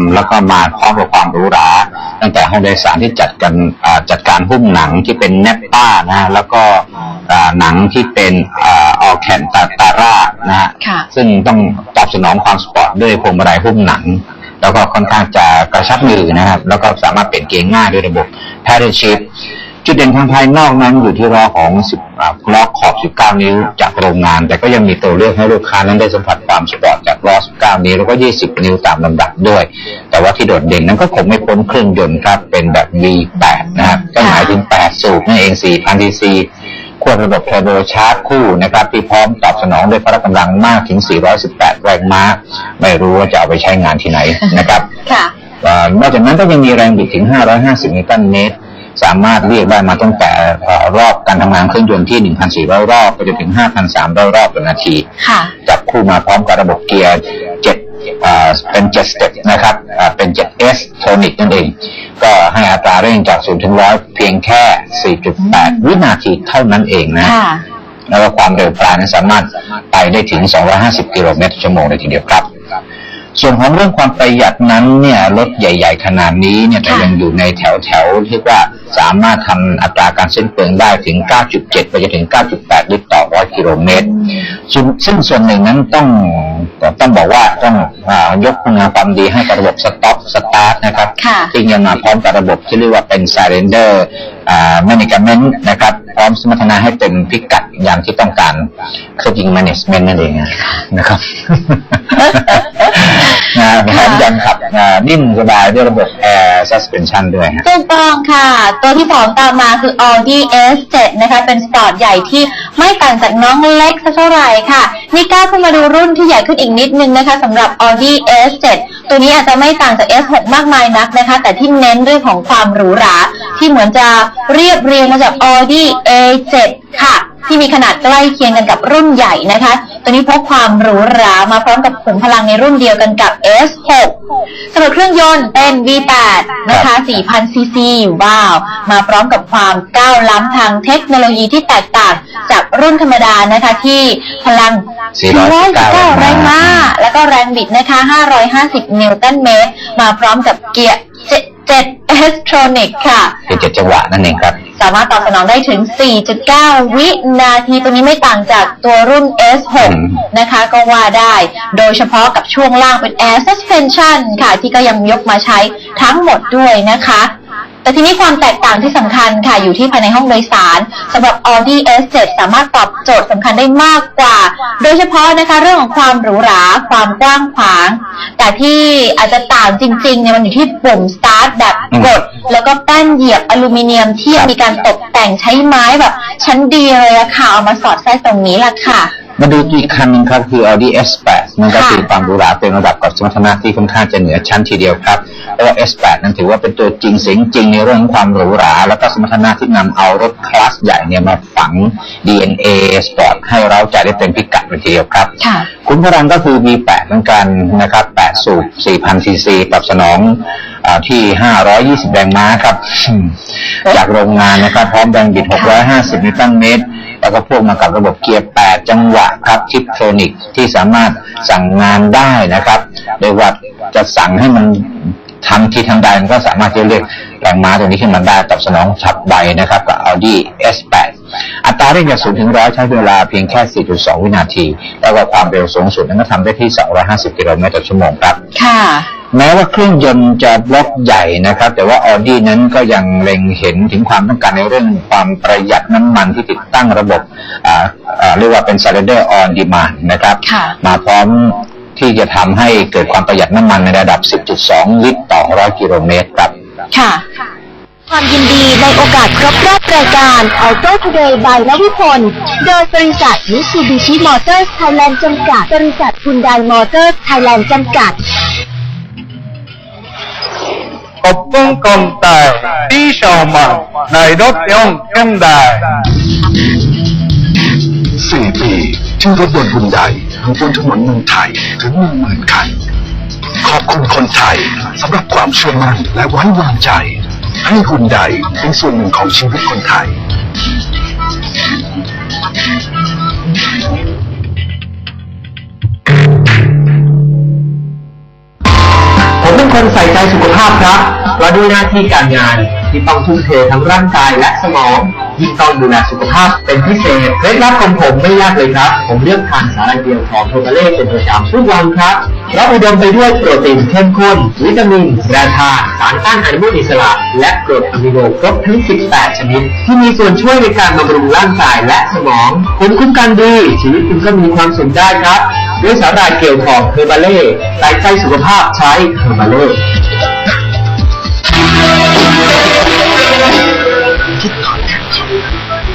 ำแล้วก็มาพร้อมกับความหรูหราตั้งแต่ห้องโดยสารที่จัดกันอ่าจัดการหุ้มหนังที่เป็นเนปป้านะฮะแล้วก็อ่าหนังที่เป็นอ่าออแคนตาตาร่านะฮะค่ะซึ่งต้องตอบสนองความสปอร์ตด้วยพวงมาลัยหุ้มหนัง แล้วก็ค่อนข้างจะกระชับมือนะครับ แล้วก็สามารถเปลี่ยนเกียร์ง่ายด้วยระบบ Paddle Shift จุดเด่นทางภายนอกนั้นอยู่ที่ล้อของ10อ่าล้อขอบ 19 นิ้วจากโรงงาน แต่ก็ยังมีตัวเลือกให้ลูกค้านั้นได้สัมผัสความสปอร์ตจากล้อ 19 นิ้วแล้วก็ 20 นิ้วตามลำดับด้วย แต่ว่าที่โดดเด่นนั้นก็คงไม่พ้นเครื่องยนต์ครับ เป็นแบบ V8 นะครับก็หมายถึง 8 สูบนั่นเอง 4,000 cc ควรระบบเทอร์โบชาร์จคู่นะครับที่พร้อมตอบสนองด้วยพละกำลังมากถึง 418 แรงม้า ไม่รู้ว่าจะเอาไปใช้งานที่ไหนนะครับ ค่ะ เอ่อนอกจากนั้นก็ยังมีแรงบิดถึง 550 นิวตันเมตร สามารถเรียกได้มาตั้งแต่เอ่อรอบการทำงานเครื่องยนต์ที่ 1,400 รอบไปจนถึง 5,300 รอบต่อนาทีค่ะจับคู่มาพร้อมกับระบบเกียร์7เอ่อเป็น7สเต็ปนะครับอ่าเป็น 7S โทนิกนั่นเอง ก็ให้อัตราเร่งจาก 0 ถึง 100 เพียงแค่ 4.8 วินาทีเท่านั้นเองนะค่ะแล้วก็ความเร็วปลายนั้นสามารถไปได้ถึง 250 กิโลเมตรต่อชั่วโมงเลยทีเดียวครับส่วนของเรื่องความประหยัดนั้นเนี่ยรถใหญ่ ๆ ขนาดนี้เนี่ยแต่ค่ะยังอยู่ในแถวแถวๆที่ว่า สามารถทำอัตราการสิ้นเปลืองได้ถึง 9.7 ไปจนถึง 9.8 ลิตรต่อ 100 กิโลเมตร ซึ่งซึ่งส่วนหนึ่งนั้นต้องต้องบอกว่าต้องอายกคุณงามความดีให้กับระบบสต็อปสตาร์ทนะครับค่ะซึ่งยังมาพร้อมกับระบบที่เรียกว่าเป็น Surrender อ่า Management นะครับ พร้อมสมรรถนะให้เต็มพิกัดอย่างที่ต้องการคือจริง Management นั่นเองนะครับนะแถมยังขับนิ่มสบายด้วยระบบ Air Suspension ด้วยฮะถูกต้องค่ะ ตัวที่สองตามมาคือ Audi S7 นะคะ เป็นสปอร์ตใหญ่ที่ไม่ต่างจากน้องเล็กสักเท่าไหร่ค่ะ นี่ก้าวขึ้นมาดูรุ่นที่ใหญ่ขึ้นอีกนิดนึงนะคะสำหรับ Audi S7 ตัวนี้อาจจะไม่ต่างจาก S6 มากมายนักนะคะ แต่ที่เน้นเรื่องของความหรูหรา ที่เหมือนจะเรียบเรียงมาจาก Audi A7 ค่ะ ที่มีขนาดใกล้เคียงกันกับรุ่นใหญ่นะคะ ตัวนี้พกความหรูหรามาพร้อมกับขุมพลังในรุ่นเดียวกันกับ S6 สำหรับเครื่องยนต์เป็น V8 นะคะ4,000 ซีซี ว้าว มาพร้อมกับความก้าวล้ำทางเทคโนโลยีที่แตกต่างจากรุ่นธรรมดานะคะที่พลัง419แรงม้า แล้วก็แรงบิดนะคะ 550 นิวตันเมตร มาพร้อมกับเกียร์7 S Tronic ค่ะคือเจ็ดจังหวะนั่นเองครับ สามารถตอบสนองได้ถึง 4.9 วินาทีตัวนี้ไม่ต่างจากตัวรุ่น S6 อืมนะคะก็ว่าได้ โดยเฉพาะกับช่วงล่างเป็น Air Suspension ค่ะ ที่ก็ยังยกมาใช้ทั้งหมดด้วยนะคะ แต่ทีนี้ความแตกต่างที่สำคัญค่ะอยู่ที่ภายในห้องโดยสารสำหรับ Audi S7 สามารถตอบโจทย์สำคัญได้มากกว่า โดยเฉพาะนะคะเรื่องของความหรูหรา ความกว้างขวาง แต่ที่อาจจะต่างจริงๆเนี่ยมันอยู่ที่ปุ่ม start แบบกด แล้วก็แป้นเหยียบอลูมิเนียมที่มีการตกแต่งใช้ไม้แบบชั้นดีเลยอะค่ะเอามาสอดแทรกตรงนี้ละค่ะ มาดูอีกคันหนึงครับคือ Audi S8 นั่นก็ค่ะ คือความหรูหราเต็มระดับกับสมรรถนะที่ค่อนข้างจะเหนือชั้นทีเดียวครับเพราะว่า S8 นั้นถือว่าเป็นตัวจริงเสียงจริงในเรื่องของความหรูหรา แล้วก็สมรรถนะที่นำเอารถคลาสใหญ่เนี่ยมาฝัง DNA Sport ให้เราใจได้เต็มพิกัดเลยทีเดียวครับ ค่ะขุนพลังก็คือ V8 เหมือนกันนะครับ8 สูบ 4,000 ซีซีตอบสนองอที่ 520 แรงม้าครับ จากโรงงานนะครับ พร้อมแรงบิด 650 นิวตันเมตร แล้วก็พ่วงมากับระบบเกียร์ 8 จังหวะครับทิปโทรนิกที่สามารถสั่งงานได้นะครับ โดยว่าจะสั่งให้มันทำทีทำใดมันก็สามารถที่จะเรียกแรงม้าตัวนี้ขึ้นมาได้ตอบสนองฉับไวนะครับกับ Audi S8 อัตราเร่งจาก0ถึง100ใช้เวลาเพียงแค่ 4.2 วินาที แล้วก็ความเร็วสูงสุดนั้นก็ทำได้ที่ 250 กิโลเมตรต่อชั่วโมงครับ ค่ะแม้ว่าเครื่องยนต์จะบล็อกใหญ่นะครับ แต่ว่า Audi นั้นก็ยังเล็งเห็นถึงความต้องการในเรื่องความประหยัดน้ำมันที่ติดตั้งระบบอ่าอ่าเรียกว่าเป็น Cylinder on Demand นะครับค่ะมาพร้อมที่จะทำให้เกิดความประหยัดน้ำมันในระดับ 10.2 ลิตรต่อ 100 กิโลเมตรครับ ค่ะ ความยินดีในโอกาสครบรอบรายการ Auto Today by นวิพล โดยบริษัท Mitsubishi Motors Thailand จำกัด บริษัท Hyundai Motors Thailand จำกัดปกป้องกองตายที่ชาวมาในรถยนต์ยนต์ได้สี่ปีที่รถยนต์หุ่นใหญ่อยู่บนถนนเมืองไทยถึงหนึ่งหมื่นคัน ขอบคุณคนไทยสำหรับความเชื่อมั่นและไว้วางใจ ให้หุ่นใดเป็นส่วนหนึ่งของชีวิตคนไทย ผมเป็นคนใส่ใจสุขภาพครับเพราะด้วยหน้าที่การงานที่ต้องทุ่มเททั้งร่างกายและสมอง ยิ่งต้องดูแลสุขภาพเป็นพิเศษเคล็ดลับของผมไม่ยากเลยครับ ผมเลือกทานสาหร่ายเดียวของโทมาเล่เป็นประจำทุกวันครับราะอุดมไปด้วยโปรตีนเข้มข้น วิตามินแร่ธาตุสารต้านอนุมูลอิสระ และกรดอะมิโนครบทั้ง 18 ชนิด ที่มีส่วนช่วยในการบำรุงร่างกายและสมองภูมิคุ้มกันดี ชีวิตคุณก็มีความสุขได้ครับ ด้วยสาหร่ายเกลียวทองเฮอร์บาเล่ใส่ใจสุขภาพใช้เฮอร์บาเล่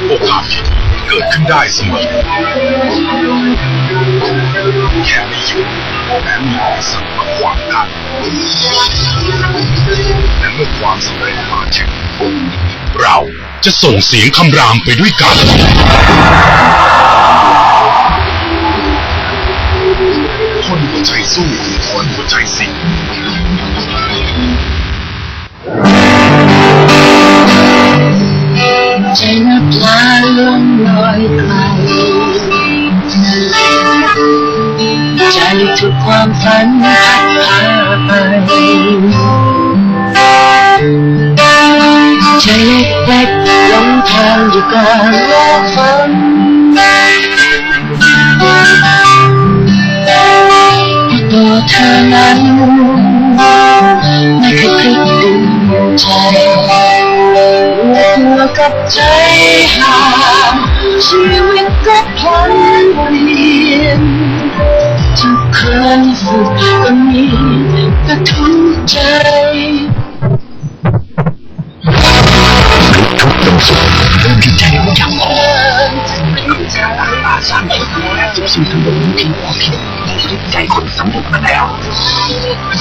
โอกาสที่ดีเกิดขึ้นได้เสมอแค่ไม่อยู่แม้มีอุปสรรคมาขวางกันและเมื่อความสำเร็จมาถึงเราจะส่งเสียงคำรามไปด้วยกัน คนหัวใจสู้คนหัวใจสิ้น ใจนับลาล่วงลอยไกลใจทุกความฝันพัดพาไปใจเล็กๆหลงทางอยู่กลางโลกฝันตัวเธอนั้น กับใจห่างชีวิตก็พลันเปลี่ยนทุกครั้งสุดก็มีแต่ทุกใจทุกจงสุขเริ่มที่ใจรู้จักพออาสร้างผลและทุกสิ่งทั้งหมดที่พอเพียงในใจคนสำเร็จมาแล้ว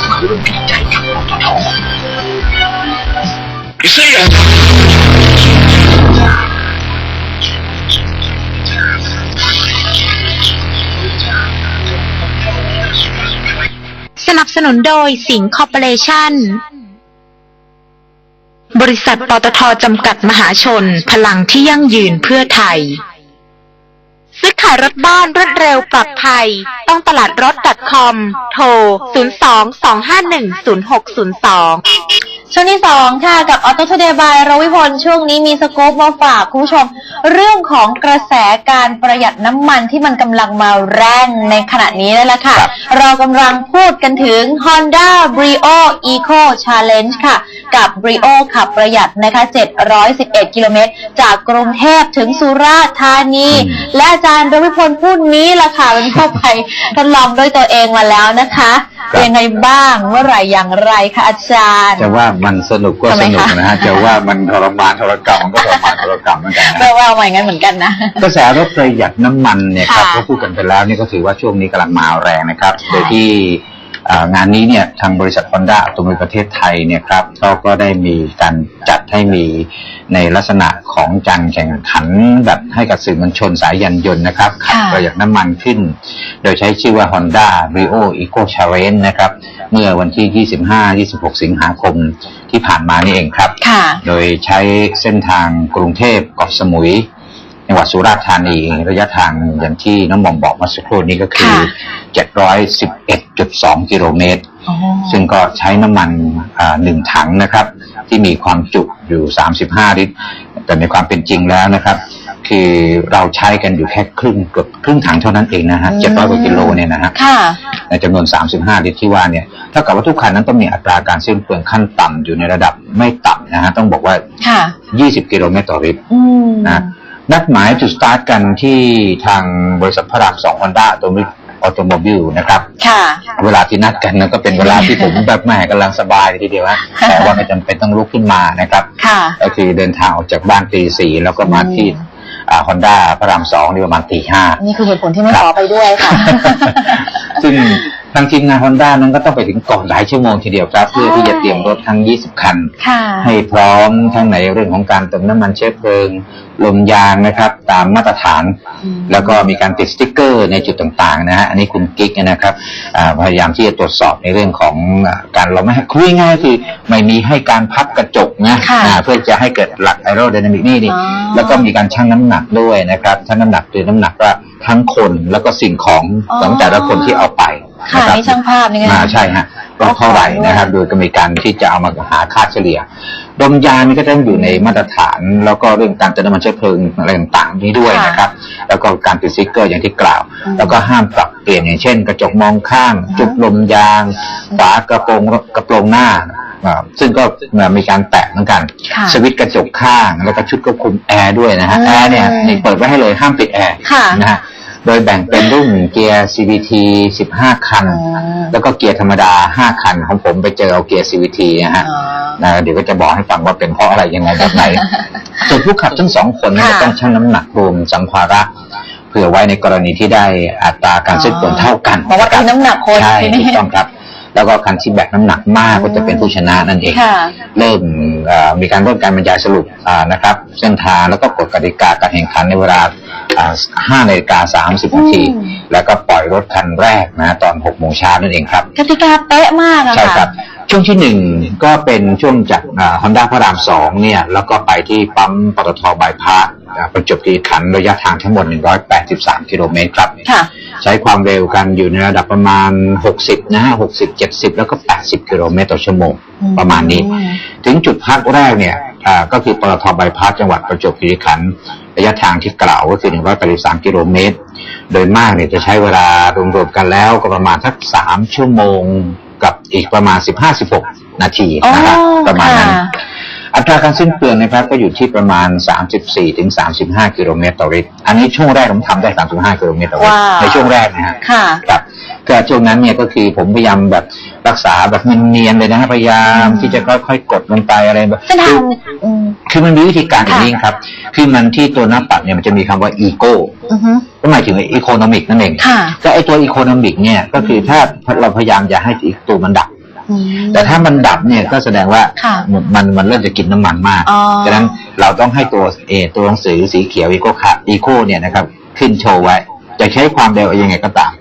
เขาเริ่มดีใจกับปตทเสนับสนุนโดยสิงห์คอร์ปอเรชั่น บริษัทปตทจำกัดมหาชน พลังที่ยั่งยืนเพื่อไทย ซื้อขายรถบ้านรวดเร็วปลอดภัย ต้องตลาดรถ .com โทร 02-251-0602 ช่วงที่สองค่ะกับออโต o เดย์บายรวิพลช่วงนี้มีสกู๊ปมาฝากคุณผู้ชม เรื่องของกระแสการประหยัดน้ำมันที่มันกำลังมาแรงในขณะนี้นั่นแหละค่ะครับเรากำลังพูดกันถึง Honda Brio Eco Challenge ค่ะ กับ Brio ขับประหยัดนะคะ 711 กิโลเมตร จากกรุงเทพถึงสุราษฎร์ธานีอืมและอาจารย์รวิพลพูดนี้ล่ะค่ะเป็นผู้ไปทดลองด้วยตัวเองมาแล้วนะคะ ครับ ยังไงบ้างเมื่อไหร่อย่างไรคะอาจารย์ จะว่ามันสนุกก็ทำไมสนุกคะนะฮะจะว่ามันทรมานทรกรรมมันก็ทรมานทรกรรมเหมือนกันนะ แปลว่าเอามาอย่างนั้นเหมือนกันนะ กระแสรถประหยัดน้ำมันเนี่ยครับค่ะก็พูดกันไปแล้วนี่ก็ถือว่าช่วงนี้กำลังมาแรงนะครับค่ะโดยที่อ่า งานนี้เนี่ยทางบริษัทฮอนด้าตัวมือประเทศไทยเนี่ยครับเขาก็ได้มีการจัดให้มีในลักษณะของจังแข่งขันแบบให้กับสื่อมวลชนสายยันยนต์นะครับขับค่ะประหยัดน้ำมันขึ้น โดยใช้ชื่อว่า Honda Brio Eco Challenge นะครับ เมื่อวันที่ 25-26 สิงหาคมที่ผ่านมานี่เองครับค่ะโดยใช้เส้นทางกรุงเทพเกาะสมุย จังหวัดสุราษฎร์ธานีระยะทางอย่างที่น้องหมอมบอกเมาสักครู่นี้ก็คือค่ะ711.2 กิโลเมตร ซึ่งก็ใช้น้ำมันอ่าหนึ่งถังนะครับ ที่มีความจุอยู่ 35 ลิตร แต่ในความเป็นจริงแล้วนะครับ คือเราใช้กันอยู่แค่ครึ่งเกือบครึ่งถังเท่านั้นเองนะฮะอืม700กว่ากิโลเนี่ยนะฮะค่ะในจำนวน 35 ลิตรที่ว่าเนี่ยเท่ากับว่าทุกคันนั้นต้องมีอัตราการสิ้นเปลืองขั้นต่ำอยู่ในระดับไม่ต่ำนะฮะต้องบอกว่าค่ะ20 กิโลเมตรต่อลิตรอืมนะ นัดหมายจุดสตาร์ทกันที่ทางบริษัทพระรามสองฮอนด้าตัวมิออโตโมบิลนะครับ ค่ะ เวลาที่นัดกันนั้นก็เป็นเวลาที่ผมแบบแหม่กำลังสบายเลยทีเดียวฮะแต่ว่าไม่จำเป็นต้องลุกขึ้นมานะครับ ค่ะ ก็คือเดินทางออกจากบ้านตีสี่แล้วก็มาที่ฮอนด้าพระรามสองนี่ประมาณตีห้านี่คือเหตุผลที่ไม่ครับขอไปด้วยค่ะ ซึ่ง ทางทีมงานฮอนด้านั้นก็ต้องไปถึงก่อนหลายชั่วโมงทีเดียวครับเพื่อที่จะเตรียมรถทั้ง 20 คันค่ะให้พร้อมทั้งในเรื่องของการเติมน้ำมันเชื้อเพลิง ลมยางนะครับ ตามมาตรฐานอืมแล้วก็มีการติดสติ๊กเกอร์ในจุดต่างๆนะฮะอันนี้คุณกิ๊กนะครับอ่าพยายามที่จะตรวจสอบในเรื่องของอ่าการเราไม่ให้คุยง่ายๆคือไม่มีให้การพับกระจกนะค่ะอ่าเพื่อจะให้เกิดหลักไอโรไดนามิกนี่นี่อ๋อแล้วก็มีการชั่งน้ำหนักด้วยนะครับชั่งน้ำหนักคือน้ำหนักว่าทั้งคนแล้วก็สิ่งของของแต่ละคนที่เอาไป ค่ะนะครับนี่ช่างภาพนี่ไง อ่าใช่ฮะว่าเท่าไหร่นะครับ โดยก็มีการที่จะเอามาหาค่าเฉลี่ย ดมยานี่ก็ต้องอยู่ในมาตรฐาน แล้วก็เรื่องการเติมน้ำมันเชื้อเพลิงอะไรต่างๆนี้ด้วยนะครับ แล้วก็การติดสติ๊กเกอร์อย่างที่กล่าว อืมแล้วก็ห้ามปรับเปลี่ยนอย่างเช่น กระจกมองข้างจุดลมยาง ฝากระโปรงกระโปรงหน้าอ่าซึ่งก็มีการแตะเหมือนกัน ค่ะ สวิตช์กระจกข้าง แล้วก็ชุดควบคุมแอร์ด้วยนะฮะอืม แอร์เนี่ยนี่เปิดไว้ให้เลยห้ามปิดแอร์ค่ะ นะฮะ โดยแบ่งเป็นรุ่นเกียร์ CVT 15 คันอ๋อแล้วก็เกียร์ธรรมดา 5 คัน ของผมไปเจอเอาเกียร์ CVT นะฮะอ๋อนะเดี๋ยวก็จะบอกให้ฟังว่าเป็นเพราะอะไรยังไงแบบไหนส่วนผู้ขับทั้งสองคนเนยค่ะจะต้องชั่งน้ำหนักรวมสัมภาระเผื่อไว้ในกรณีที่ได้อัตราการสิ้นเปลืองเท่ากันบอกว่าะคตีบน้ำหนักคนใช่ทีนี้ถูกต้องครับ แล้วก็คันที่แบกน้ำหนักมากก็จะเป็นผู้ชนะนั่นเองค่ะเริ่มเอ่อมีการเริ่มการบรรยายสรุปอ่านะครับ เส้นทางแล้วก็กฎกติกาการแข่งขันในเวลาอ่า5นาฬิกา30นาทีอืมแล้วก็ปล่อยรถคันแรกนะตอน6โมงเช้านั่นเองครับกติกาเป๊ะมากอะใช่ค่ะครับช่วงที่หนึ่งก็เป็นช่วงจากฮอนด้าพระรามสองเนี่ย แล้วก็ไปที่ปั๊มปตทบายพาสอ่าประจวบคีรีขันธ์ระยะทางทั้งหมด 183 กิโลเมตรครับค่ะ ใช้ความเร็วกันอยู่ในระดับประมาณ 60 นะฮะ60 70 แล้วก็ 80 กิโลเมตรต่อชั่วโมงอืมประมาณนี้ ถึงจุดพักแรกเนี่ยอ่าก็คือปตทบายพาสจังหวัดประจวบคีรีขันธ์ระยะทางที่กล่าวก็คือ 183 กิโลเมตร โดยมากเนี่ยจะใช้เวลารวมๆกันแล้วก็ประมาณสัก 3 ชั่วโมงกับอีกประมาณ 15-16 นาทีนะครับอ๋อประมาณนั้นค่ะ อัตราการสิ้นเปลืองนะครับก็อยู่ที่ประมาณ 34ถึง35 กิโลเมตรต่อลิตร อันนี้ช่วงแรกผมทำได้ 35 กิโลเมตรต่อลิตรว้าว ในช่วงแรกนะฮะค่ะ ครับก็ช่วงนั้นเนี่ยก็คือผมพยายามแบบรักษาแบบเนียนๆเลยนะฮะพยายามอืมที่จะค่อยๆกดลงไปอะไรแบบเส้นทางคืออืม คือมันมีวิธีการอย่างค่ะ นี้ครับ คือมันที่ตัวหน้าปัดเนี่ยมันจะมีคำว่าอีโก้อือฮึก็หมายถึงอีโคโนมิกนั่นเอง ค่ะ ก็ไอตัวอีโคโนมิกเนี่ยก็คือถ้าเราพยายามอย่าให้อีกตัวมันดับอืม แต่ถ้ามันดับเนี่ยก็แสดงว่าค่ะมันมันมันเริ่มจะกินน้ำมันมากอ๋อฉะนั้นเราต้องให้ตัวเออตัวหนังสือสีเขียวอีโคค่ะอีโคเนี่ยนะครับขึ้นโชว์ไว้ จะใช้ความเร็วยังไงก็ตาม